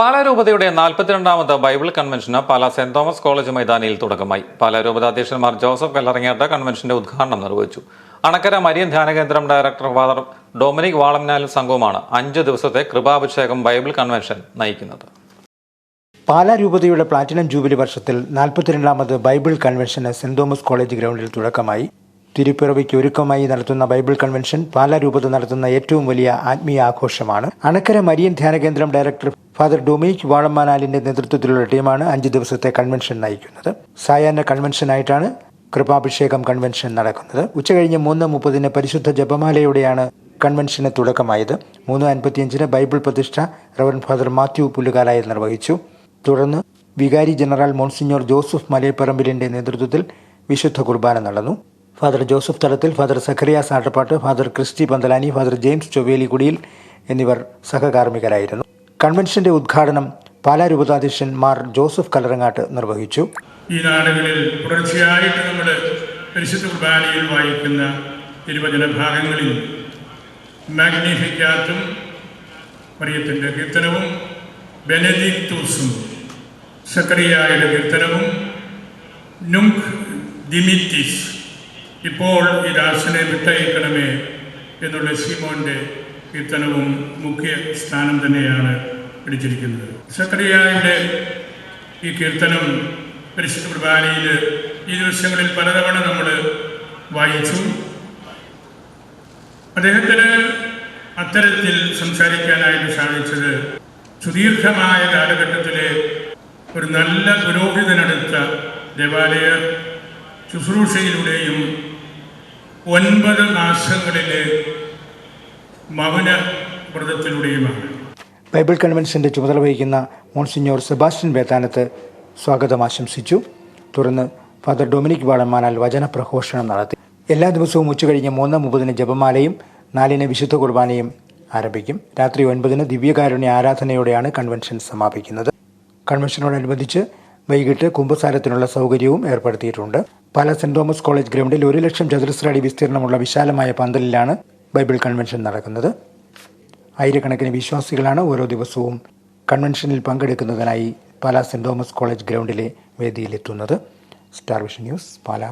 പാലാ രൂപതയുടെ നാൽപ്പത്തിരണ്ടാമത് ബൈബിൾ കൺവെൻഷന് പാലാ സെന്റ് തോമസ് കോളേജ് മൈതാനിയിൽ തുടക്കമായി. പാലാ രൂപത അധ്യക്ഷന്മാർ ജോസഫ് കല്ലറങ്ങാട്ട് കൺവെൻഷന്റെ ഉദ്ഘാടനം നിർവഹിച്ചു. അണക്കര മരിയൻ ധ്യാനകേന്ദ്രം ഡയറക്ടർ ഫാദർ ഡൊമിനിക് വാളംനാലും സംഘവുമാണ് അഞ്ച് ദിവസത്തെ കൃപാഭിഷേകം ബൈബിൾ കൺവെൻഷൻ നയിക്കുന്നത്. പാലാ രൂപതയുടെ പ്ലാറ്റിനം ജൂബിലി വർഷത്തിൽ നാൽപ്പത്തിരണ്ടാമത് ബൈബിൾ കൺവെൻഷന് സെന്റ് തോമസ് കോളേജ് ഗ്രൗണ്ടിൽ തുടക്കമായി. തിരുപ്പിറവിക്ക് ഒരുക്കമായി നടത്തുന്ന ബൈബിൾ കൺവെൻഷൻ പാലാ രൂപത നടത്തുന്ന ഏറ്റവും വലിയ ആത്മീയ ആഘോഷമാണ്. അണക്കര മരിയൻ ധ്യാനകേന്ദ്രം ഡയറക്ടർ ഫാദർ ഡൊമിനിക് വാളമ്മാനാലിന്റെ നേതൃത്വത്തിലുള്ള ടീമാണ് അഞ്ച് ദിവസത്തെ കൺവെൻഷൻ നയിക്കുന്നത്. സായാഹ്ന കൺവെൻഷനായിട്ടാണ് കൃപാഭിഷേകം കൺവെൻഷൻ നടക്കുന്നത്. ഉച്ചകഴിഞ്ഞ് മൂന്ന് മുപ്പതിന് പരിശുദ്ധ ജപമാലയോടെയാണ് കൺവെൻഷന് തുടക്കമായത്. മൂന്ന് അൻപത്തിയഞ്ചിന് ബൈബിൾ പ്രതിഷ്ഠ റവൻ ഫാദർ മാത്യു പുല്ലുകാലായിൽ നിർവഹിച്ചു. തുടർന്ന് വികാരി ജനറൽ മോൺസിഞ്ഞോർ ജോസഫ് മലയപ്പറമ്പിലിന്റെ നേതൃത്വത്തിൽ വിശുദ്ധ കുർബാന നടന്നു. Father Joseph Thalathil father Zacharias Attappattu father Christy Panthalani father James Chovvelikudiyil എന്നിവർ സഹകാർമ്മികരായിരുന്നു. കൺവെൻഷന്റെ ഉദ്ഘാടനം പാലാ രൂപതാധ്യക്ഷൻ മാർ ജോസഫ് കലറങ്ങാട്ട് നിർവഹിച്ചു. ഈ നാടുകളിൽ തുടർച്ചയായിട്ട് നമ്മൾ പരിശുദ്ധ കുർബാനയിൽ വായിക്കുന്ന തിരുവചന ഭാഗങ്ങളിൽ മാഗ്നിഫിക്കാത്തും മറിയത്തിന്റെ കീർത്തനവും ബെനദിക്തൂസും സക്കറിയായുടെ കീർത്തനവും നുങ്ക് ദിമിത്തിസ് ഇപ്പോൾ ഈ ദാസനെ വിട്ടയക്കണമേ എന്നുള്ള സീമോന്റെ കീർത്തനവും മുഖ്യ സ്ഥാനം തന്നെയാണ് പിടിച്ചിരിക്കുന്നത്. സക്രിയായുടെ ഈ കീർത്തനം പരിശുദ്ധ കുർബാനയിൽ ഈ ദിവസങ്ങളിൽ പലതവണ നമ്മൾ വായിച്ചു. അദ്ദേഹത്തിന് അത്തരത്തിൽ സംസാരിക്കാനായിട്ട് സാധിച്ചത് സുദീർഘമായ കാലഘട്ടത്തിലെ ഒരു നല്ല പുരോഹിതനെടുത്ത ദേവാലയ ശുശ്രൂഷയിലൂടെയും ഒൻപത് മാസങ്ങളിലെ മൗന വ്രതത്തിലൂടെയുമാണ്. ബൈബിൾ കൺവെൻഷന്റെ ചുമതല വഹിക്കുന്ന മോൺസിഞ്ഞോർ സെബാസ്റ്റ്യൻ വേത്താനത്ത് സ്വാഗതം ആശംസിച്ചു. തുടർന്ന് ഫാദർ ഡൊമിനിക് വാളന്മാനാൽ വചന പ്രഘോഷണം നടത്തി. എല്ലാ ദിവസവും ഉച്ചകഴിഞ്ഞ് മൂന്ന് മുപ്പതിന് ജപമാലയും നാലിന് വിശുദ്ധ കുർബാനയും ആരംഭിക്കും. രാത്രി ഒൻപതിന് ദിവ്യകാരുണ്യ ആരാധനയോടെയാണ് കൺവെൻഷൻ സമാപിക്കുന്നത്. കൺവെൻഷനോടനുബന്ധിച്ച് വൈകിട്ട് കുംഭസാരത്തിനുള്ള സൗകര്യവും ഏർപ്പെടുത്തിയിട്ടുണ്ട്. പാല സെന്റ് തോമസ് കോളേജ് ഗ്രൗണ്ടിൽ ഒരു ലക്ഷം ചതുരശ്ര അടി വിസ്തീർണമുള്ള വിശാലമായ പന്തലിലാണ് ബൈബിൾ കൺവെൻഷൻ നടക്കുന്നത്. ആയിരക്കണക്കിന് വിശ്വാസികളാണ് ഓരോ ദിവസവും കൺവെൻഷനിൽ പങ്കെടുക്കുന്നതിനായി പാലാ സെന്റ് തോമസ് കോളേജ് ഗ്രൗണ്ടിലെ വേദിയിലെത്തുന്നത്. Star vision news Pala.